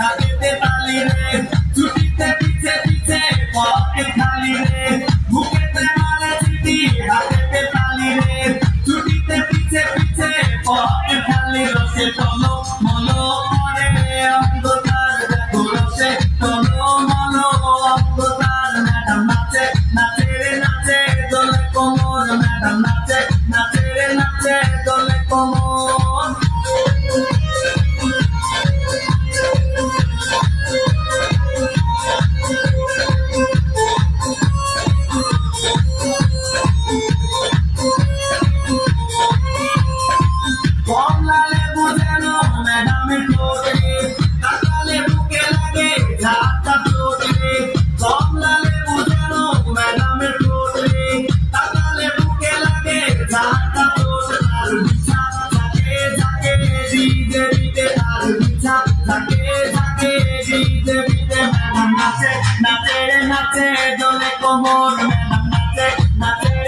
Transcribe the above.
হাতেতে তালি রে, ছুটিতে পিছে পিছে খালি রে। তালি রে, ছুটিতে পিছে পিছে খালি রসে করে অন্ধকার দেখো রসে অন্ধকার। ম্যাডাম নাচে নাচে রে, নাচে কোমর। ম্যাডাম নাচে নাচে রে, নাচে কোমর। বিতে বিতে নাচে নাচে নাচে দলে কোমর